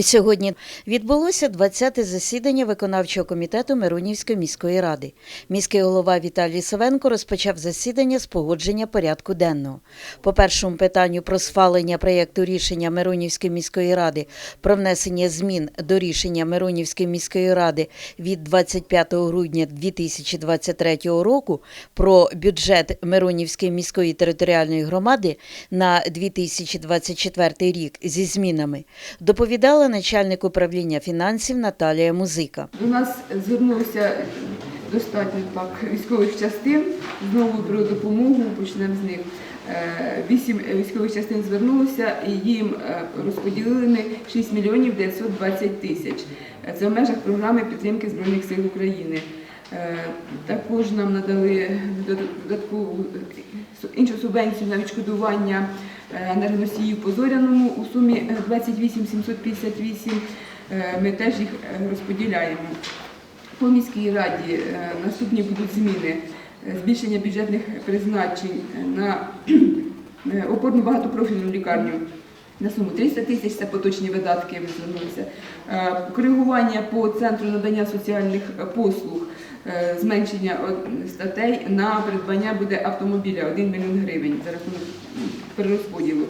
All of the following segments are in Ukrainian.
Сьогодні відбулося 20-те засідання виконавчого комітету Миронівської міської ради. Міський голова Віталій Савенко розпочав засідання з погодження порядку денного. По першому питанню про схвалення проєкту рішення Миронівської міської ради про внесення змін до рішення Миронівської міської ради від 25 грудня 2023 року про бюджет Миронівської міської територіальної громади на 2024 рік зі змінами доповідала начальник управління фінансів Наталія Музика. До нас звернулося достатньо так військових частин знову про допомогу. Почнемо з них. Е, Вісім військових частин звернулося і їм е, розподілили 6 мільйонів 920 тисяч. Це в межах програми підтримки Збройних сил України. Е, Також нам надали додаткову іншу субвенцію на відшкодування енергоносіїв по зоряному у сумі е, 28 758. Е, Ми теж їх е, розподіляємо. По міській раді е, наступні будуть зміни. Е, Збільшення бюджетних призначень на е, опорну багатопрофільну лікарню на суму 300 тисяч, це поточні видатки звернулися. Е, Коригування по центру надання соціальних е, послуг, е, зменшення статей на придбання буде автомобіля 1 мільйон гривень за рахунок перерозподілу.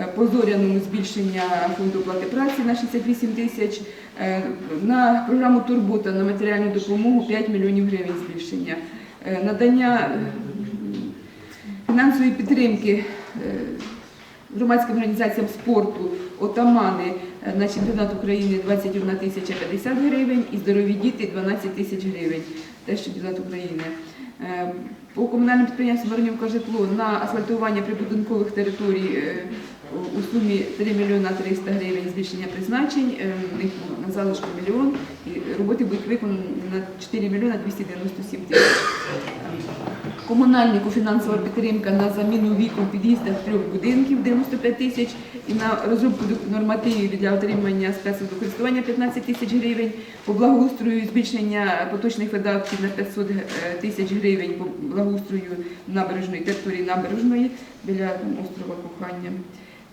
Е, По зоряному збільшення фонду оплати праці на 68 тисяч. Е, На програму Турбота на матеріальну допомогу 5 мільйонів гривень збільшення. Е, Надання фінансової підтримки громадським організаціям спорту отамани на чемпіонат України 21 тисяча 50 гривень і здорові діти 12 тисяч гривень. Теж чемпіонат України. По комунальному підприємстві Воронівка житло на асфальтування прибудинкових територій е, у- сумі 3 мільйона 300 гривень збільшення призначень. Е, на залишку мільйон. І роботи будуть виконані на 4 мільйона 297 тисяч. Комунальнику фінансова підтримка на заміну вікон в трьох будинків 95 тисяч і на розробку нормативів для отримання спецводокористування 15 тисяч гривень, по благоустрою збільшення поточних видатків на 500 е, тисяч гривень по благоустрою набережної території набережної біля острова Кохання.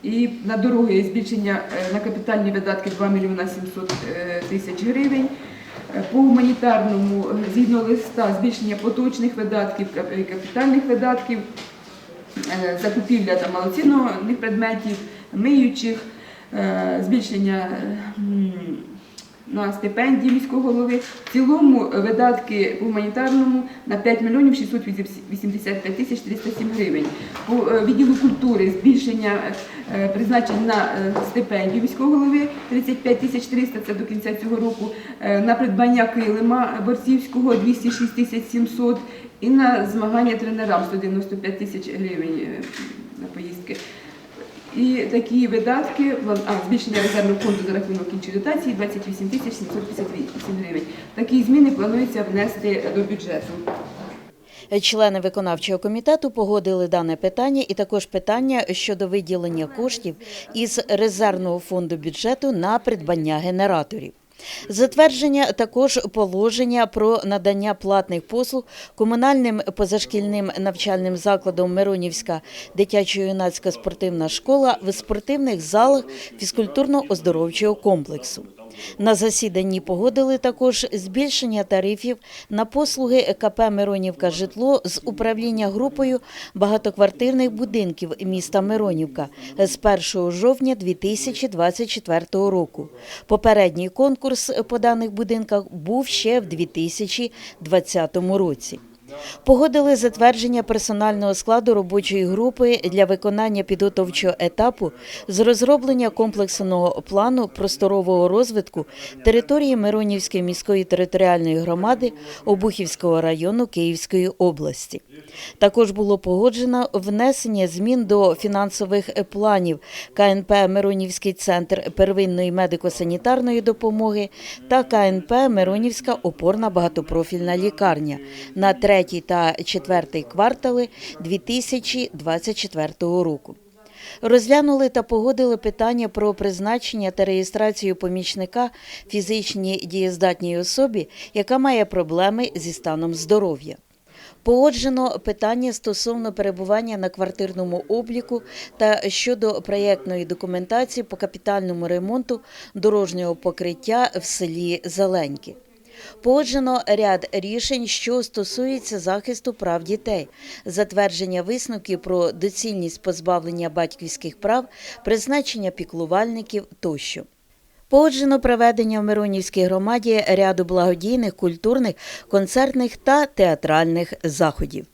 І на дороги збільшення е, на капітальні видатки 2 мільйона 700 е, тисяч гривень. Е, По гуманітарному згідно листа збільшення поточних видатків, капітальних видатків, закупівля там малоцінних предметів, миючих, збільшення на стипендії міського голови. В цілому е, видатки гуманітарному на 5 мільйонів 685 тисяч 307 гривень. По е, відділу культури збільшення е, призначень на стипендію міського голови 35 тисяч 300, це до кінця цього року, на придбання килима борцівського 206 тисяч 700 і на змагання тренерам 195 тисяч гривень на поїздки. І такі видатки, а, збільшення резервного фонду за рахунок іншої дотації 28 тисяч 758 гривень. Такі зміни планується внести до бюджету. Члени виконавчого комітету погодили дане питання і також питання щодо виділення коштів із резервного фонду бюджету на придбання генераторів. Затвердження також положення про надання платних послуг комунальним позашкільним навчальним закладом Миронівська дитячо-юнацька спортивна школа в спортивних залах фізкультурно-оздоровчого комплексу. На засіданні погодили також збільшення тарифів на послуги КП Миронівка житло з управління групою багатоквартирних будинків міста Миронівка з 1 жовтня 2024 року. Попередній конкурс по даних будинках був ще в 2020 році. Погодили затвердження персонального складу робочої групи для виконання підготовчого етапу з розроблення комплексного плану просторового розвитку території Миронівської міської територіальної громади Обухівського району Київської області. Також було погоджено внесення змін до фінансових планів КНП Миронівський центр первинної медико-санітарної допомоги та КНП Миронівська опорна багатопрофільна лікарня на третій та четвертий квартали 2024 року. Розглянули та погодили питання про призначення та реєстрацію помічника фізичній дієздатній особі, яка має проблеми зі станом здоров'я. Погоджено питання стосовно перебування на квартирному обліку та щодо проєктної документації по капітальному ремонту дорожнього покриття в селі Зеленьки. Погоджено ряд рішень, що стосується захисту прав дітей, затвердження висновків про доцільність позбавлення батьківських прав, призначення піклувальників тощо. Погоджено проведення в Миронівській громаді ряду благодійних, культурних, концертних та театральних заходів.